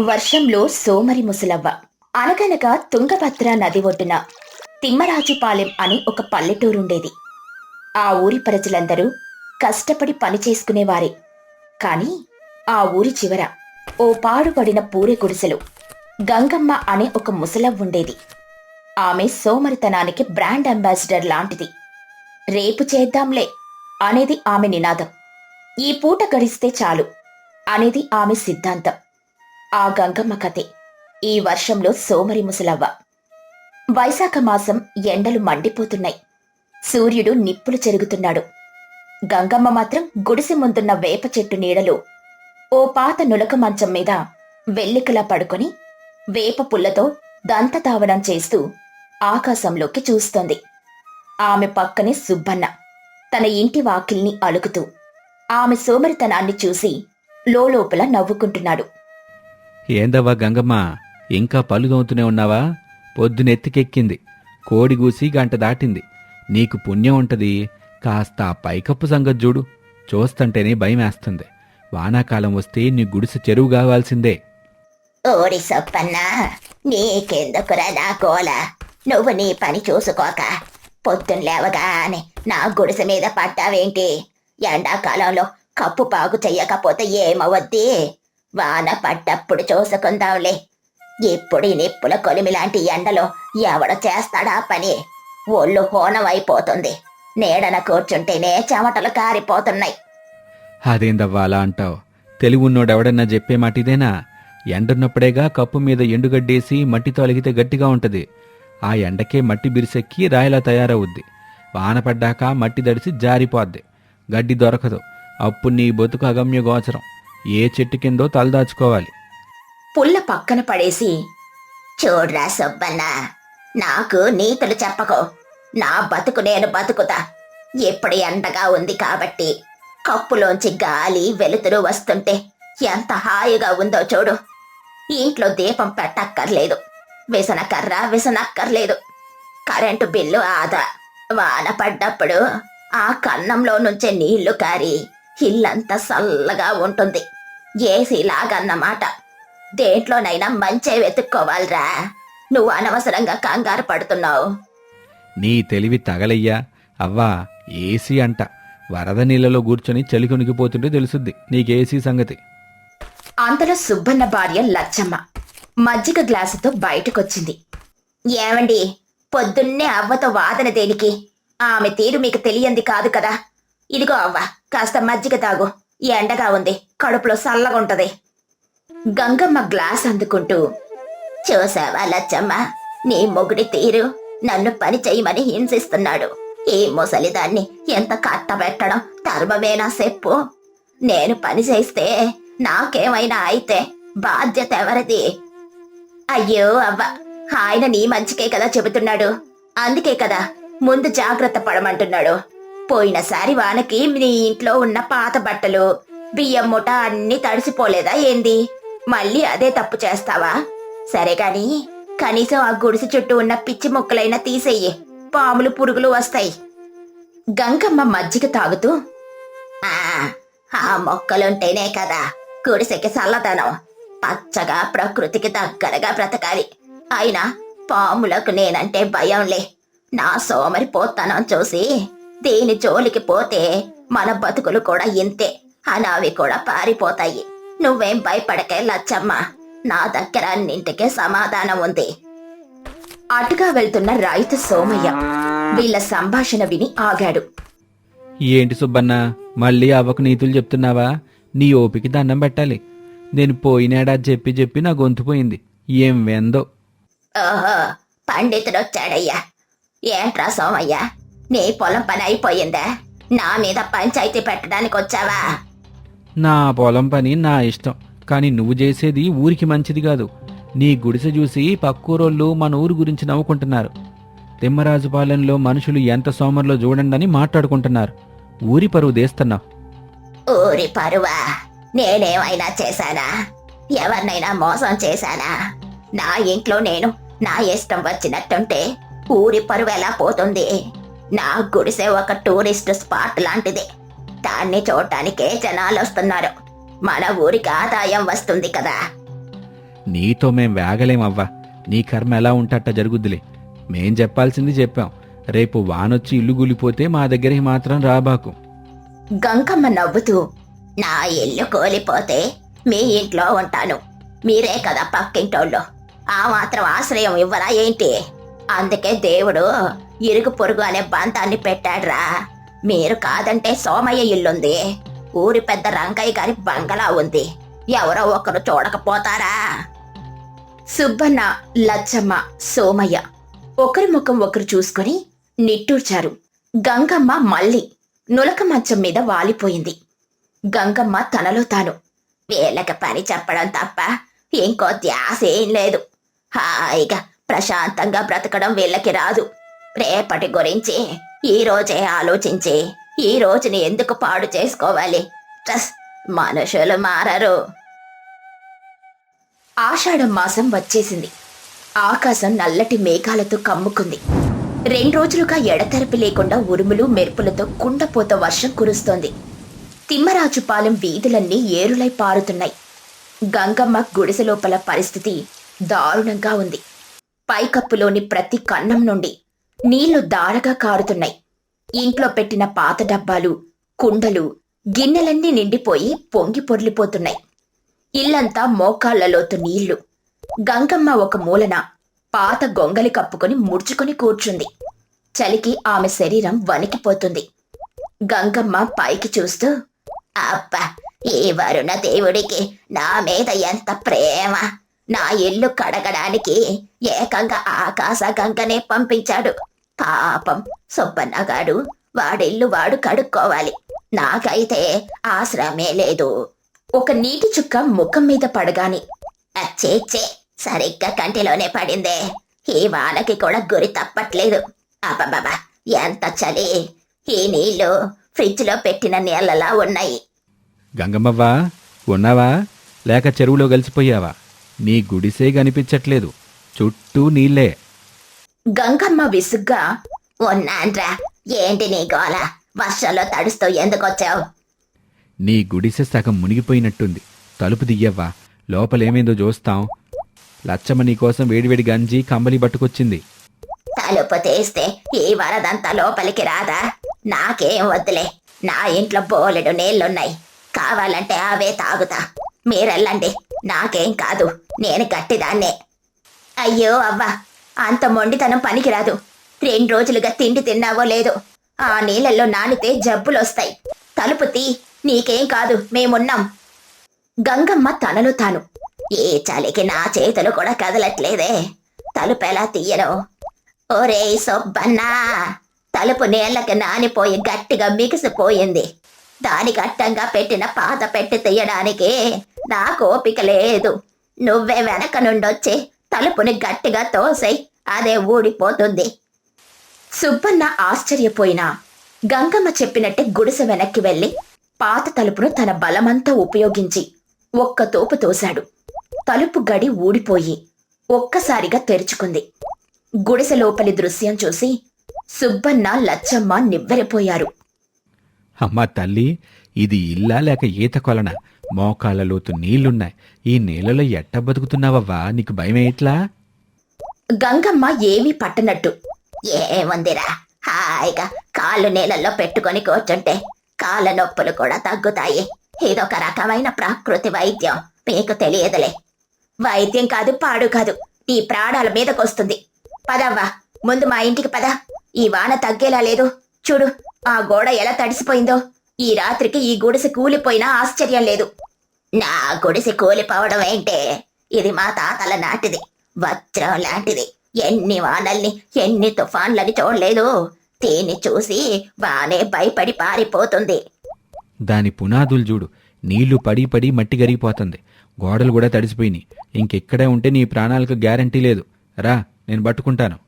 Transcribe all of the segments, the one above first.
వర్షంలో సోమరి ముసలవ్వ. అనగనగా తుంగభద్ర నది ఒడ్డున తిమ్మరాజుపాలెం అని ఒక పల్లెటూరుండేది. ఆ ఊరి ప్రజలందరూ కష్టపడి పని చేసుకునేవారే. కాని ఆ ఊరి చివర ఓ పాడుపడిన పూరె గుడిసెలు గంగమ్మ అనే ఒక ముసలవ్వుండేది. ఆమె సోమరితనానికి బ్రాండ్ అంబాసిడర్ లాంటిది. రేపు చేద్దాంలే అనేది ఆమె నినాదం. ఈ పూట గడిస్తే చాలు అనేది ఆమె సిద్ధాంతం. ఆ గంగమ్మ కథే. ఈ వర్షంలో సోమరి ముసలవ్వ. వైశాఖ మాసం ఎండలు మండిపోతున్నాయి. సూర్యుడు నిప్పులు చెరుగుతున్నాడు. గంగమ్మ మాత్రం గుడిసె ముందున్న వేప చెట్టు నీడలో ఓ పాత నులక మంచం మీద వెల్లికలా పడుకొని వేప పుల్లతో దంతతావనం చేస్తూ ఆకాశంలోకి చూస్తోంది. ఆమె పక్కనే సుబ్బన్న తన ఇంటి వాకిల్ని అలుకుతూ ఆమె సోమరితనాన్ని చూసి లోలోపల నవ్వుకుంటున్నాడు. ఏందవ్వా గంగమ్మ? ఇంకా పళ్ళు తోముతూనే ఉన్నావా? పొద్దునెత్తికెక్కింది. కోడిగూసి గంట దాటింది. నీకు పుణ్యం ఉంటది. కాస్త ఆ పైకప్పు సంగతి చూడు చూస్తంటేనే భయమేస్తుంది. వానాకాలం వస్తే నీ గుడిసె చెరువు కావాల్సిందే. ఓడి సొప్పన్నా నీకెందుకురా నా గోల? నువ్వు నీ పని చూసుకోక పొద్దున్న లేవగానే నా గుడిసె మీద పడ్డావేంటి? ఎండాకాలంలో కప్పు పాగు చెయ్యకపోతే ఏమవద్ది వాన పడ్డప్పుడు చూసుకుందాంలే. ఇప్పుడు ఈ నిప్పుల కొలిమి లాంటి ఎండలో ఎవడ చేస్తాడా పని? ఒళ్ళు హోనమైపోతుంది. అయిపోతుంది నీడన కూర్చుంటేనే చెమటలు కారిపోతున్నాయి. అదేందవ్వా అలా అంటావు? తెలివున్నోడెవడన్నా చెప్పే మాట ఇదేనా? ఎండున్నప్పుడేగా కప్పు మీద ఎండుగడ్డేసి మట్టితో అలిగితే గట్టిగా ఉంటది. ఆ ఎండకే మట్టి బిరిసెక్కి రాయిలా తయారవుద్ది. వాన పడ్డాక మట్టి దడిసి జారిపోద్ది. గడ్డి దొరకదు. అప్పుడు నీ బతుకు అగమ్య గోచరం ఏ చెట్టు కిందో తలదాచుకోవాలి పుల్ల పక్కన పడేసి చూడ్రా సుబ్బన్న నాకు నీతులు చెప్పకో. నా బతుకు నేను బతుకుతా. ఎప్పుడు ఎండగా ఉంది కాబట్టి కప్పులోంచి గాలి వెలుతురు వస్తుంటే ఎంత హాయిగా ఉందో చూడు. ఇంట్లో దీపం పెట్టక్కర్లేదు. విసనకర్ర విసనక్కర్లేదు. కరెంటు బిల్లు ఆదా. వాన పడ్డప్పుడు ఆ కన్నంలో నుంచే నీళ్ళు కారి ఇల్లంతా చల్లగా ఉంటుంది. ఏసీలాగన్నమాట. దేంట్లోనైనా మంచే వెతుక్కోవాలిరా. నువ్వు అనవసరంగా కంగారు పడుతున్నావు. నీ తెలివి తగలయ్యా. అవ్వా ఏసీ అంట. వరద నీళ్ళలో కూర్చొని చలి కొనికిపోతుంటే తెలుసుద్ది. నీకేసీ సంగతి. అంతలో సుబ్బన్న భార్య లచ్చమ్మ మజ్జిగ గ్లాసుతో బయటకొచ్చింది. ఏమండి పొద్దున్నే అవ్వతో వాదన దేనికి? ఆమె తీరు మీకు తెలియంది కాదు కదా. ఇదిగో అవ్వ కాస్త మజ్జిగ తాగు. ఎండగా ఉంది కడుపులో చల్లగా గంగమ్మ గ్లాస్ అందుకుంటూ చూసావా లచ్చమ్మ నీ మొగుడి తీరు నన్ను పని చేయమని హింసిస్తున్నాడు. ఈ ముసలిదాన్ని ఎంత కట్టబెట్టడం ధర్మమేనా చెప్పు. నేను పని చేస్తే నాకేమైనా అయితే బాధ్యత ఎవరిది? అయ్యో అవ్వ ఆయన నీ మంచికే కదా చెబుతున్నాడు. అందుకే కదా ముందు జాగ్రత్త పడమంటున్నాడు. పోయినసారి వానకి నీ ఇంట్లో ఉన్న పాత బట్టలు బియ్యం మూట అన్ని తడిసిపోలేదా ఏంది? మళ్ళీ అదే తప్పు చేస్తావా? సరే గాని కనీసం ఆ గుడిసె చుట్టూ ఉన్న పిచ్చి మొక్కలైనా తీసేయి. పాములు పురుగులు వస్తాయి. గంగమ్మ మజ్జిగ తాగుతూ ఆ ఆ మొక్కలుంటేనే కదా గుడిసెకి చల్లదనం పచ్చగా ప్రకృతికి దగ్గరగా బ్రతకాలి. అయినా పాములకు నేనంటే భయంలే. నా సోమరిపోతానం చూసి దీని జోలికి పోతే మన బతుకులు కూడా ఇంతే. అనావి కూడా పారిపోతాయి. నువ్వేం భయపడకే లచ్చమ్మ. నా దగ్గర అన్నింటికే సమాధానం ఉంది. అటుగా వెళ్తున్న రైతు సోమయ్య వీళ్ళ సంభాషణ విని ఆగాడు. ఏంటి సుబ్బన్న మళ్ళీ అవ్వకు నీతులు చెప్తున్నావా? నీ ఓపికి దండం పెట్టాలి. నేను పోయినాడా చెప్పి చెప్పి నా గొంతు పోయింది. ఏం వెందో. ఓహో పండితుడు వచ్చాడయ్యా ఏంట్రా సోమయ్య? నీ పొలం పని అయిపోయిందా? నా మీద పంచాయతీ పెట్టడానికి వచ్చావా? నా పొలం పని నా ఇష్టం కానీ నువ్వు చేసేది ఊరికి మంచిది కాదు. నీ గుడిసె చూసి పక్కూరోళ్ళు మన ఊరు గురించి నవ్వుకుంటున్నారు. తిమ్మరాజుపాలెంలో మనుషులు ఎంత సోమర్లో చూడండి మాట్లాడుకుంటున్నారు. ఊరి పరువు దేస్తున్నావు ఊరి పరువా? నేనేమైనా చేశానా? ఎవరినైనా మోసం చేశానా? నా ఇంట్లో నేను నా ఇష్టం వచ్చినట్టుంటే ఊరి పరువు ఎలా పోతుంది? నా గుడిసె ఒక టూరిస్ట్ స్పాట్ లాంటిది. దాన్ని చూడటానికే జనాలు వస్తున్నారు. మన ఊరికి ఆదాయం వస్తుంది కదా. నీతో మేం వేగలేమవ్వా నీ కర్మ ఎలా ఉంటట్ట జరుగుద్దిలే. మేం చెప్పాల్సింది చెప్పాం. రేపు వానొచ్చి ఇల్లు కూలిపోతే మా దగ్గరికి మాత్రం రాబాకు గంగమ్మ నవ్వుతూ నా ఇల్లు కూలిపోతే మీ ఇంట్లో ఉంటాను. మీరే కదా పక్కింటోళ్ళు. ఆ మాత్రం ఆశ్రయం ఇవ్వరా ఏంటి? అందుకే దేవుడు ఇరుగు పొరుగు అనే బంధాన్ని పెట్టాడ్రా. మీరు కాదంటే సోమయ్య ఇల్లుంది. ఊరి పెద్ద రంగయ్య గారి బంగళా ఉంది. ఎవరో ఒకరు చూడకపోతారా? సుబ్బన్న లచ్చమ్మ సోమయ్య ఒకరి ముఖం ఒకరు చూసుకొని నిట్టూర్చారు. గంగమ్మ మళ్ళీ నులక మంచం మీద వాలిపోయింది. గంగమ్మ తనలో తాను. వీళ్ళకి పని చెప్పడం తప్ప ఇంకో ధ్యాస ఏం లేదు. హాయిగా ప్రశాంతంగా బ్రతకడం వీళ్ళకి రాదు. రేపటి గురించి ఈ రోజే ఆలోచించి ఈ రోజుని ఎందుకు పాడు చేసుకోవాలి? ట్రస్ మనుషులు మారరు. ఆషాఢం మాసం వచ్చేసింది. ఆకాశం నల్లటి మేఘాలతో కమ్ముకుంది. రెండు రోజులుగా ఎడతెరపి లేకుండా ఉరుములు మెరుపులతో కుండపోత వర్షం కురుస్తోంది. తిమ్మరాజుపాలెం వీధులన్నీ ఏరులై పారుతున్నాయి. గంగమ్మ గుడిసె లోపల పరిస్థితి దారుణంగా ఉంది. పైకప్పులోని ప్రతి కన్నం నుండి నీళ్ళు దారగా కారుతున్నాయి. ఇంట్లో పెట్టిన పాత డబ్బాలు కుండలు గిన్నెలన్నీ నిండిపోయి పొంగి పొర్లిపోతున్నాయి. ఇల్లంతా మోకాళ్ళలోతు నీళ్ళు. గంగమ్మ ఒక మూలన పాత గొంగలి కప్పుకొని ముడుచుకొని కూర్చుంది. చలికి ఆమె శరీరం వణికిపోతుంది. గంగమ్మ పైకి చూస్తూ అబ్బా ఈ వరుణ దేవుడికి నా మీద ఎంత ప్రేమ! నా ఇల్లు కడగడానికి ఏకంగా ఆకాశ గంగనే పంపించాడు. పాపం సుబ్బన్నగాడు వాడిల్లు వాడు కడుక్కోవాలి. నాకైతే ఆశ్రమే లేదు. ఒక నీటి చుక్క ముఖం మీద పడగాని అచ్చేచ్చే సరిగ్గా కంటిలోనే పడిందే. ఈ వానకి కూడా గురి తప్పట్లేదు. అబ్బబ్బా ఎంత చలి. ఈ నీళ్ళు ఫ్రిడ్జ్లో పెట్టిన నీళ్ళలా ఉన్నాయి. గంగమ్మవ్వా ఉన్నావా? లేక చెరువులో కలిసిపోయావా నీ గుడిసే కనిపించట్లేదు. చుట్టూ నీళ్ళే గంగమ్మ విసుగ్గా ఉన్నాన్రా ఏంటి నీ గోల? వర్షంలో తడుస్తూ ఎందుకొచ్చావు? నీ గుడిసె సగం మునిగిపోయినట్టుంది. తలుపు దియ్యవ్వా లోపలేమైందో చూస్తాం. లచ్చమ్మ నీకోసం వేడివేడి గంజి కంబలి పట్టుకొచ్చింది. తలుపు తీస్తే ఈ వరదంతా లోపలికి రాదా? నాకేం వద్దులే నా ఇంట్లో బోలెడు నీళ్ళున్నాయి. కావాలంటే అవే తాగుతా. మీరెళ్ళండి నాకేం కాదు నేను గట్టిదాన్నే. అయ్యో అవ్వా అంత మొండితనం పనికిరాదు. రెండు రోజులుగా తిండి తిన్నావో లేదో. ఆ నీళ్ళల్లో నానితే జబ్బులొస్తాయి. తలుపు తీ నీకేం కాదు మేమున్నాం. గంగమ్మ తనలో తాను. ఏ చలికి నా చేతులు కూడా కదలట్లేదే. తలుపు ఎలా తీయను. ఓరే సొబ్బన్నా! తలుపు నీళ్ళకి నానిపోయి గట్టిగా మిగిసిపోయింది. దానికి అట్టంగా పెట్టిన పాత పెట్టి తీయడానికి నాకు ఓపిక లేదు. నువ్వే వెనక నుండొచ్చి తలుపుని గట్టిగా తోసై అదే ఊడిపోతుంది. సుబ్బన్న ఆశ్చర్యపోయినా. గంగమ్మ చెప్పినట్టే గుడిసె వెనక్కి వెళ్ళి పాత తలుపును తన బలమంతా ఉపయోగించి ఒక్క తోపు తోశాడు. తలుపు గడి ఊడిపోయి ఒక్కసారిగా తెరుచుకుంది. గుడిసె లోపలి దృశ్యం చూసి సుబ్బన్న లచ్చమ్మ నివ్వెరపోయారు. అమ్మా తల్లి ఇది ఇల్లా లేక ఈత కొలన? మోకాళ్ళ లోతు నీళ్ళున్నాయి. ఈ నీళ్ళలో ఎట్ట బతుకుతున్నావవ్వా? నీకు భయమేట్లా? గంగమ్మ ఏమీ పట్టనట్టు. ఏముందిరా హాయిగా కాళ్ళు నీళ్ళల్లో పెట్టుకొని కూర్చుంటే కాళ్ళ నొప్పులు కూడా తగ్గుతాయి. ఇదొక రకమైన ప్రకృతి వైద్యం. మీకు తెలియదులే. వైద్యం కాదు పాడు కాదు. నీ ప్రాణాల మీదకొస్తుంది పదవ్వా ముందు మా ఇంటికి పద. ఈ వాన తగ్గేలా లేదు. చూడు ఆ గోడ ఎలా తడిసిపోయిందో. ఈ రాత్రికి ఈ గుడిసె కూలిపోయినా ఆశ్చర్యం లేదు. నా గుడిసి కూలిపోవడం ఏంటే? ఇది మా తాతల నాటిది. వజ్రం లాంటిది ఎన్ని వానల్ని ఎన్ని తుఫాన్లని చూడలేదు. దీన్ని చూసి వానే భయపడి పారిపోతుంది. దాని పునాదులు చూడు. నీళ్ళు పడి పడి మట్టి గరిగిపోతుంది. గోడలు కూడా తడిసిపోయినాయి. ఇంకెక్కడే ఉంటే నీ ప్రాణాలకు గ్యారంటీ లేదు. రా నేను పట్టుకుంటాను.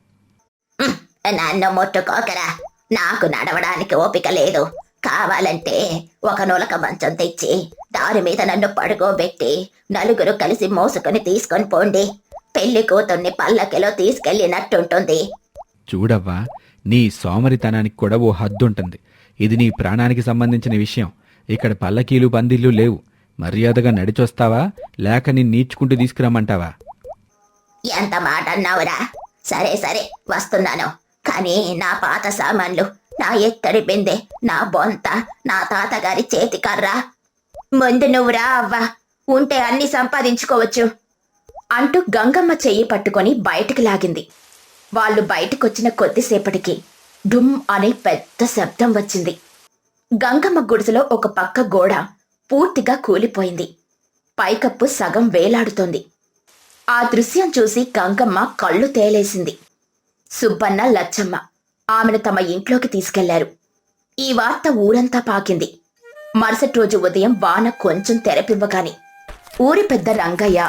నన్ను ముట్టుకోకరా. నాకు నడవడానికి ఓపిక లేదు. కావాలంటే ఒక నులక మంచం తెచ్చి దాని మీద నన్ను పడుకోబెట్టి నలుగురు కలిసి మోసుకొని తీసుకొని పోండి. పెళ్ళి కూతుర్ని పల్లకిలో తీసుకెళ్ళినట్టుంటుంది. చూడవ్వా నీ సోమరితనానికి కూడా ఓ హద్దుంటుంది. ఇది నీ ప్రాణానికి సంబంధించిన విషయం. ఇక్కడ పల్లకీలు పందిళ్ళు లేవు. మర్యాదగా నడిచొస్తావా? లేక నీచుకుంటూ తీసుకురమ్మంటావా? ఎంత మాట అన్నావురా? సరే సరే వస్తున్నాను. కానీ నా పాత సామాన్లు నా ఎత్తడి బిందె నా బొంత నా తాతగారి చేతి కర్ర ముందు నువ్వురా అవ్వా. ఉంటే అన్ని సంపాదించుకోవచ్చు. అంటూ గంగమ్మ చెయ్యి పట్టుకొని బయటికి లాగింది. వాళ్ళు బయటకొచ్చిన కొద్దిసేపటికి డుమ్ అనే పెద్ద శబ్దం వచ్చింది. గంగమ్మ గుడిసెలో ఒక పక్క గోడ పూర్తిగా కూలిపోయింది. పైకప్పు సగం వేలాడుతోంది. ఆ దృశ్యం చూసి గంగమ్మ కళ్ళు తేలేసింది. సుబ్బన్న లచ్చమ్మ ఆమెను తమ ఇంట్లోకి తీసుకెళ్ళారు. ఈ వార్త ఊరంతా పాకింది. మరుసటి రోజు ఉదయం వాన కొంచెం తెరపివ్వగాని ఊరి పెద్ద రంగయ్య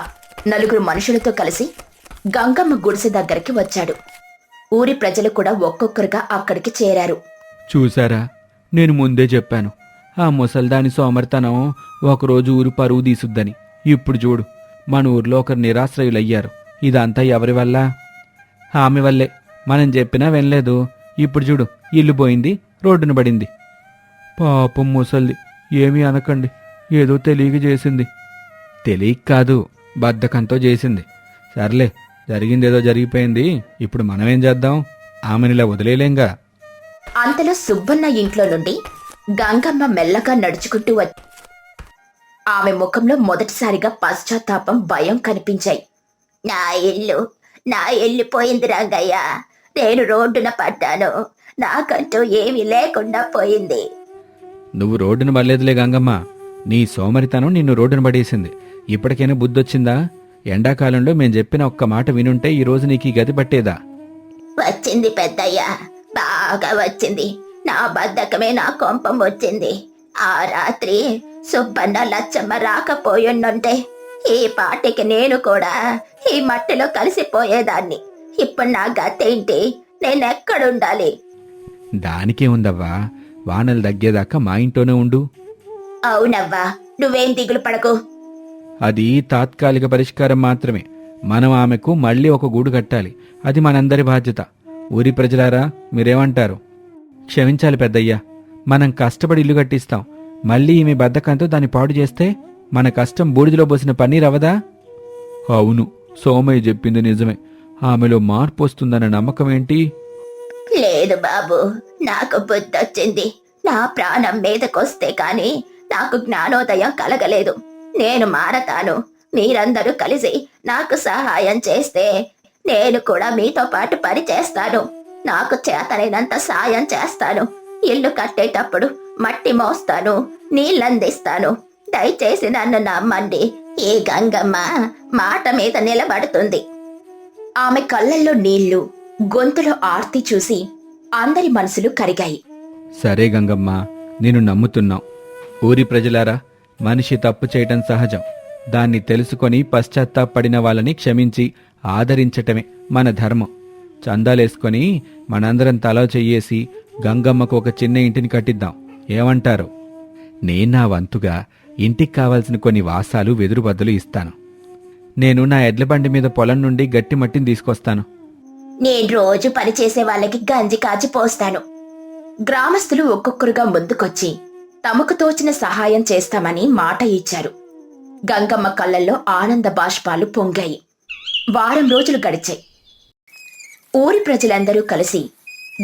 నలుగురు మనుషులతో కలిసి గంగమ్మ గుడిసె దగ్గరికి వచ్చాడు. ఊరి ప్రజలు కూడా ఒక్కొక్కరుగా అక్కడికి చేరారు. చూసారా నేను ముందే చెప్పాను. ఆ ముసల్దాని సోమర్తనం ఒకరోజు ఊరు పరువు తీసుద్దని. ఇప్పుడు చూడు మన ఊర్లో ఒకరు నిరాశ్రయులయ్యారు. ఇదంతా ఎవరి వల్ల? ఆమె వల్లే. మనం చెప్పినా వినలేదు. ఇప్పుడు చూడు ఇల్లు పోయింది రోడ్డున పడింది. పాపం ముసల్ది ఏమీ అనకండి. ఏదో తెలియక చేసింది. తెలియక కాదు. బద్ధకంతో చేసింది. సర్లే జరిగిందేదో జరిగిపోయింది. ఇప్పుడు మనమేం చేద్దాం? ఆమెనిలా వదిలేలేంగా అంతలో సుబ్బన్న ఇంట్లో నుండి గంగమ్మ మెల్లగా నడుచుకుంటూ వచ్చి ఆమె ముఖంలో మొదటిసారిగా పశ్చాత్తాపం భయం కనిపించాయి. నా ఇల్లు నా ఇల్లు పోయింది రంగయ్య. నేను రోడ్డున పడ్డాను. నాకంటూ ఏమీ లేకుండా పోయింది. నువ్వు రోడ్డున పడలేదులే గంగమ్మ. నీ సోమరితనం నిన్ను రోడ్డున పడేసింది. ఇప్పటికైనా బుద్ధొచ్చిందా? ఎండాకాలంలో మేం చెప్పిన ఒక్క మాట వినుంటే ఈ రోజు నీకు ఈ గతి పట్టేదా? వచ్చింది పెద్దయ్య. బాగా వచ్చింది. నా బద్ధకమే నా కొంపం వచ్చింది. ఆ రాత్రి సుబ్బన్న లచ్చమ్మ రాకపోయుండుంటే ఈ పాటికి నేను కూడా ఈ మట్టిలో కలిసిపోయేదాన్ని. ఇప్పుడు నా గతేంటి నేనెక్కడుండాలి? దానికే ఉందవ్వా. వానలు తగ్గేదాకా మా ఇంట్లోనే ఉండు. అవునవ్వా. నువ్వేం దిగులు పడకు. అది తాత్కాలిక పరిష్కారం మాత్రమే. మనం ఆమెకు మళ్ళీ ఒక గూడు కట్టాలి. అది మనందరి బాధ్యత. ఊరి ప్రజలారా మీరేమంటారు? క్షమించాలి పెద్దయ్యా. మనం కష్టపడి ఇల్లు కట్టిస్తాం. మళ్ళీ ఈమె బద్దకంతో దాన్ని పాడు చేస్తే మన కష్టం బూడిదలో పోసిన పన్నీర్ అవదా అవును సోమయ్య చెప్పింది నిజమే. ఆమెలో మార్పు వస్తుందన్న నమ్మకం ఏంటి? లేదు బాబు నాకు బుద్ధొచ్చింది. నా ప్రాణం మీదకొస్తే కానీ నాకు జ్ఞానోదయం కలగలేదు. నేను మారతాను. మీరందరూ కలిసి నాకు సహాయం చేస్తే నేను కూడా మీతో పాటు పని చేస్తాను. నాకు చేతనైనంత సాయం చేస్తాను. ఇల్లు కట్టేటప్పుడు మట్టి మోస్తాను. నీళ్ళందిస్తాను. దయచేసి నన్ను నమ్మండి. ఈ గంగమ్మ మాట మీద నిలబడుతుంది. ఆమె కళ్ళల్లో నీళ్ళు గొంతులో ఆర్తి చూసి అందరి మనసులు కరిగాయి. సరే గంగమ్మ నేను నమ్ముతున్నాం. ఊరి ప్రజలారా మనిషి తప్పు చేయటం సహజం. దాన్ని తెలుసుకొని పశ్చాత్తాపడిన వాళ్ళని క్షమించి ఆదరించటమే మన ధర్మం. చందాలేసుకొని మనందరం తలో చెయ్యేసి గంగమ్మకు ఒక చిన్న ఇంటిని కట్టిద్దాం. ఏమంటారు? నేను నా వంతుగా ఇంటికి కావాల్సిన కొన్ని వాసాలు వెదురుబద్దలు ఇస్తాను. నేను నా ఎడ్ల బండి మీద పొలం నుండి గట్టి మట్టిని తీసుకొస్తాను. నేను రోజు పనిచేసే వాళ్ళకి గంజి కాచి పోస్తాను. గ్రామస్తులు ఒక్కొక్కరుగా ముందుకొచ్చి తమకు తోచిన సహాయం చేస్తామని మాట ఇచ్చారు. గంగమ్మ కళ్ళల్లో ఆనంద బాష్పాలు పొంగాయి. వారం రోజులు గడిచాయి. ఊరి ప్రజలందరూ కలిసి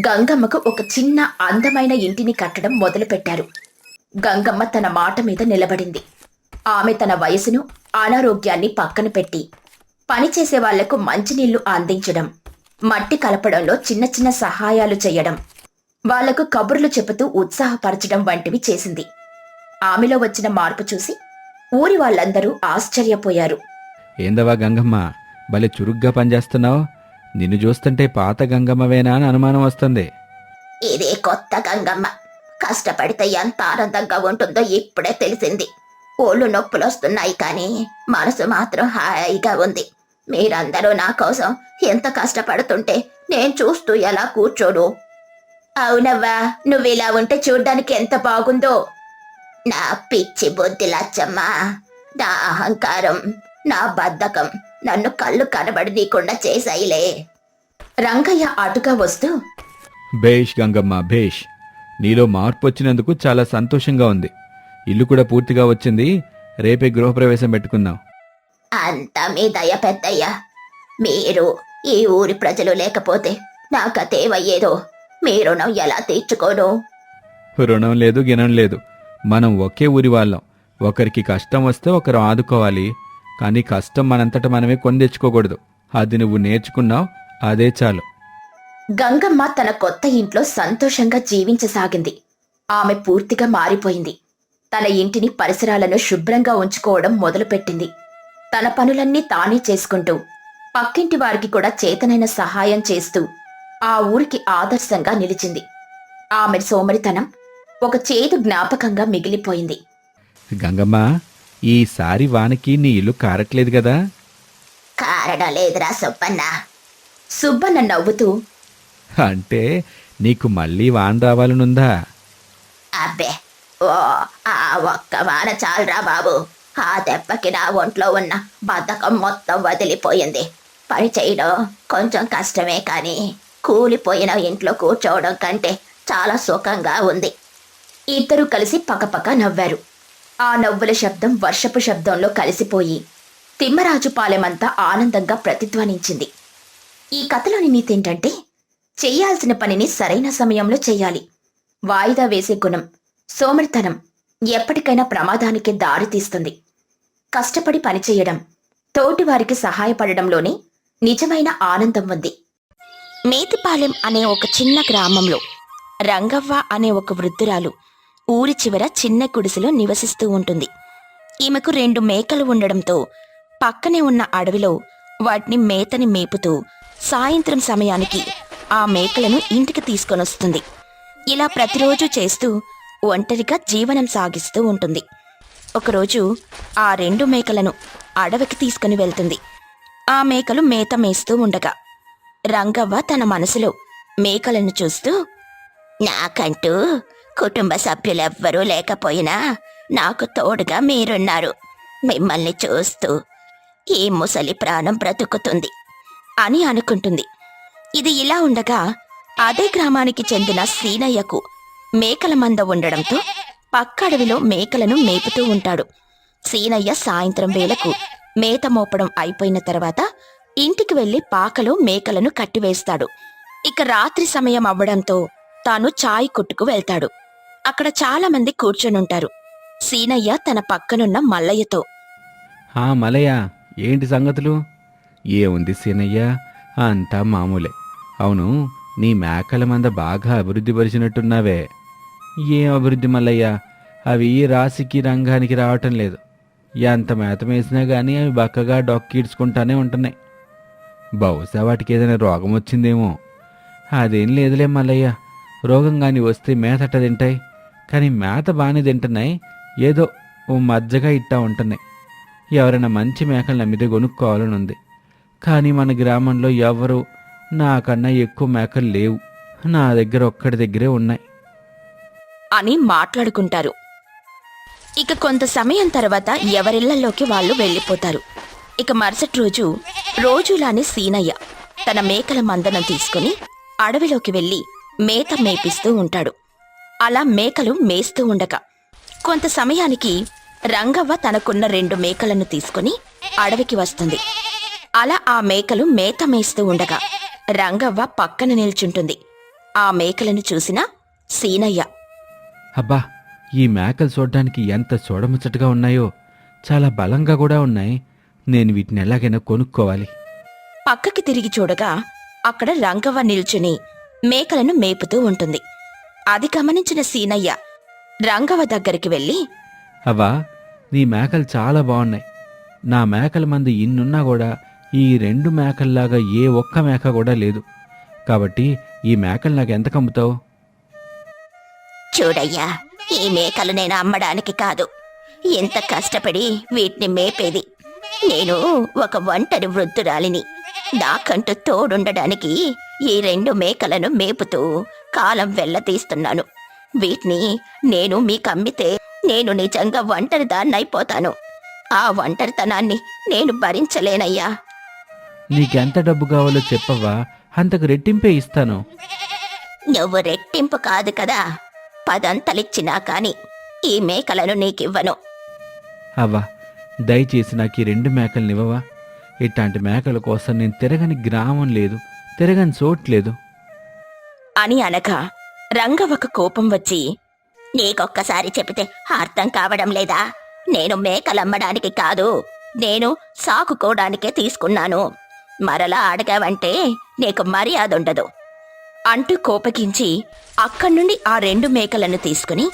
గంగమ్మకు ఒక చిన్న అందమైన ఇంటిని కట్టడం మొదలుపెట్టారు. గంగమ్మ తన మాట మీద నిలబడింది. ఆమె తన వయసును అనారోగ్యాన్ని పక్కన పెట్టి పనిచేసే వాళ్ళకు మంచినీళ్ళు అందించడం మట్టి కలపడంలో చిన్న చిన్న సహాయాలు చేయడం వాళ్ళకు కబుర్లు చెబుతూ ఉత్సాహపరచడం వంటివి చేసింది. ఆమెలో వచ్చిన మార్పు చూసి ఊరి వాళ్ళందరూ ఆశ్చర్యపోయారు. ఏందవా గంగమ్మ భలే చురుగ్గా పనిచేస్తున్నావు. నిన్ను చూస్తుంటే పాత గంగమ్మవేనా అని అనుమానం వస్తుంది. ఇదే కొత్త గంగమ్మ. కష్టపడితే ఎంత ఆనందంగా ఉంటుందో ఇప్పుడే తెలిసింది. ఒళ్ళు నొప్పులు వస్తున్నాయి కానీ మనసు మాత్రం హాయిగా ఉంది. మీరందరూ నా కోసం ఎంత కష్టపడుతుంటే నేను చూస్తూ ఎలా కూర్చోను. అవునవ్వా నువ్వు ఇలా ఉంటే చూడ్డానికి ఎంత బాగుందో. నా పిచ్చి బుద్ధి లచ్చమ్మ నా అహంకారం నా బద్ధకం నన్ను కళ్ళు కనబడనీయకుండా చేసాయిలే రంగయ్య అటుగా వస్తూ భేష్ గంగమ్మ భేష్ నీలో మార్పు వచ్చినందుకు చాలా సంతోషంగా ఉంది. ఇల్లు కూడా పూర్తిగా వచ్చింది రేపే గృహప్రవేశం పెట్టుకుందాం. అంతా మీ దయ పెద్దయ్య మీరు ఈ ఊరి ప్రజలు లేకపోతే నా కథేమయ్యేదో. మీ రుణం ఎలా తీర్చుకోను? రుణం లేదు గినం లేదు. మనం ఒకే ఊరి వాళ్ళం. ఒకరికి కష్టం వస్తే ఒకరు ఆదుకోవాలి. కానీ కష్టం మనంతట మనమే కొని తెచ్చుకోకూడదు. అది నువ్వు నేర్చుకున్నావు అదే చాలు. గంగమ్మ తన కొత్త ఇంట్లో సంతోషంగా జీవించసాగింది. ఆమె పూర్తిగా మారిపోయింది. తన ఇంటిని పరిసరాలను శుభ్రంగా ఉంచుకోవడం మొదలుపెట్టింది. తన పనులన్నీ తానే చేసుకుంటూ పక్కింటి వారికి కూడా చేతనైన సహాయం చేస్తూ ఆ ఊరికి ఆదర్శంగా నిలిచింది. ఆమె సోమరితనం ఒక చేదు జ్ఞాపకంగా మిగిలిపోయింది. గంగమ్మ ఈసారి వానకి నీ ఇల్లు కారట్లేదు కదా? కారణం లేదురా సుబ్బన్న. సుబ్బన్న నవ్వుతూ అంటే నీకు మళ్ళీ వాన రావాలనుందా? అబ్బే ఓ ఆ ఒక్క వాన చాలురా బాబు. ఆ దెబ్బకి నా ఒంట్లో ఉన్న బద్ధకం మొత్తం వదిలిపోయింది. పని చేయడం కొంచెం కష్టమే కానీ కూలిపోయిన ఇంట్లో కూర్చోవడం కంటే చాలా సుఖంగా ఉంది. ఇద్దరూ కలిసి పకపక నవ్వారు. ఆ నవ్వుల శబ్దం వర్షపు శబ్దంలో కలిసిపోయి తిమ్మరాజుపాలెమంతా ఆనందంగా ప్రతిధ్వనించింది. ఈ కథలోని నీతేంటంటే చెయ్యాల్సిన పనిని సరైన సమయంలో చేయాలి వాయిదా వేసే గుణం సోమరితనం ఎప్పటికైనా ప్రమాదానికి దారితీస్తుంది కష్టపడి పనిచేయడం తోటివారికి సహాయపడడంలోనే నిజమైన ఆనందం ఉంది. మేతిపాలెం అనే ఒక చిన్న గ్రామంలో రంగవ్వ అనే ఒక వృద్ధురాలు ఊరి చివర చిన్న గుడిసెలో నివసిస్తూ ఉంటుంది. ఈమెకు రెండు మేకలు ఉండడంతో పక్కనే ఉన్న అడవిలో వాటిని మేతని మేపుతూ సాయంత్రం సమయానికి ఆ మేకలను ఇంటికి తీసుకొనొస్తుంది. ఇలా ప్రతిరోజు చేస్తూ ఒంటరిగా జీవనం సాగిస్తూ ఉంటుంది. ఒకరోజు ఆ రెండు మేకలను అడవికి తీసుకుని వెళ్తుంది. ఆ మేకలు మేత మేస్తూ ఉండగా రంగవ్వ తన మనసులో మేకలను చూస్తూ నాకంటూ కుటుంబ సభ్యులెవ్వరూ లేకపోయినా నాకు తోడుగా మీరున్నారు. మిమ్మల్ని చూస్తూ ఈ ముసలి ప్రాణం బ్రతుకుతుంది అని అనుకుంటుంది. ఇది ఇలా ఉండగా అదే గ్రామానికి చెందిన సీనయ్యకు మేకల మంద ఉండడంతో పక్కడవిలో మేకలను మేపుతూ ఉంటాడు. సీనయ్య సాయంత్రం వేళకు మేత మోపడం అయిపోయిన తర్వాత ఇంటికి వెళ్ళి పాకలో మేకలను కట్టివేస్తాడు. ఇక రాత్రి సమయం అవ్వడంతో తాను చాయ్ కొట్టుకు వెళ్తాడు. అక్కడ చాలా మంది కూర్చొనుంటారు. సీనయ్య తన పక్కనున్న మల్లయ్యతో ఆ మలయ ఏంటి సంగతులు? ఏముంది సీనయ్య? అంతా మామూలే. అవును నీ మేకల మంద బాగా అభివృద్ధి పరిచినట్టున్నావే. ఏం అభివృద్ధి మల్లయ్య? అవి రాశికి రంగానికి రావటం లేదు. ఎంత మేత వేసినా కానీ అవి బక్కగా డొక్కీడ్చుకుంటానే ఉంటున్నాయి. బహుశా వాటికి ఏదైనా రోగం వచ్చిందేమో. అదేం లేదులే మల్లయ్య. రోగం కానీ వస్తే మేతట తింటాయి. కానీ మేత బాగానే తింటున్నాయి. ఏదో ఓ మజ్జగా ఇట్టా ఉంటున్నాయి. ఎవరైనా మంచి మేకలు నమ్మితే కొనుక్కోవాలని ఉంది కానీ మన గ్రామంలో ఎవరు నాకన్నా ఎక్కువ మేకలు లేవు. నా దగ్గర ఒక్కడి దగ్గరే ఉన్నాయి. అని మాట్లాడుకుంటారు. ఇక కొంత సమయం తర్వాత ఎవరిళ్ళలోకి వాళ్ళు వెళ్ళిపోతారు. ఇక మరుసటి రోజు రోజులానే సీనయ్య తన మేకల మందనం తీసుకుని అడవిలోకి వెళ్ళి మేత మేపిస్తూ ఉంటాడు. అలా మేకలు మేస్తూ ఉండగా కొంత సమయానికి రంగవ్వ తనకున్న రెండు మేకలను తీసుకుని అడవికి వస్తుంది. అలా ఆ మేకలు మేత మేస్తూ ఉండగా రంగవ్వ పక్కన నిల్చుంటుంది. ఆ మేకలను చూసిన సీనయ్య అబ్బా ఈ మేకలు చూడడానికి ఎంత చూడముచ్చటగా ఉన్నాయో చాలా బలంగా కూడా ఉన్నాయి. నేను వీటిని ఎలాగైనా కొనుక్కోవాలి. పక్కకి తిరిగి చూడగా అక్కడ రంగవ్వ నిల్చుని మేకలను మేపుతూ ఉంటుంది. అది గమనించిన సీనయ్య రంగవ్వ దగ్గరికి వెళ్ళి అవ్వా నీ మేకలు చాలా బాగున్నాయి. నా మేకల మంది ఇన్నున్నా కూడా ఈ రెండు మేకల్లాగా ఏ ఒక్క మేక కూడా లేదు. కాబట్టి ఈ మేకలు నాకు ఎంత కమ్ముతావు? చూడయ్యా ఈ మేకలు నేను అమ్మడానికి కాదు. ఎంత కష్టపడి వీటిని మేపేది నేను ఒక ఒంటరి వృద్ధురాలిని. నాకంటూ తోడుండడానికి ఈ రెండు మేకలను మేపుతూ కాలం వెళ్ళతీస్తున్నాను. వీటిని నేను మీకు అమ్మితే నేను నిజంగా ఒంటరిదాన్నైపోతాను. ఆ ఒంటరితనాన్ని నేను భరించలేనయ్యా. నీకెంత డబ్బు కావాలో చెప్పవ్వా అంతకు రెట్టింపే ఇస్తాను. నువ్వు రెట్టింపు కాదు కదా పదంతలిచ్చినా కాని ఈ మేకలను నీకివ్వను. అవ్వా దయచేసి నాకు ఈ రెండు మేకల్నివ్వవా ఇట్లాంటి మేకల కోసం నేను తిరగని గ్రామం లేదు తిరగని చోట్లేదు అని అనగా రంగవ్వకు కోపం వచ్చి నీకొక్కసారి చెబితే అర్థం కావడం లేదా? నేను మేకలమ్మడానికి కాదు నేను సాకుకోవడానికే తీసుకున్నాను. మరలా అడగావంటే నీకు మర్యాద ఉండదు. అంటూ కోపగించి అక్కడ్నుండి ఆ రెండు మేకలను తీసుకుని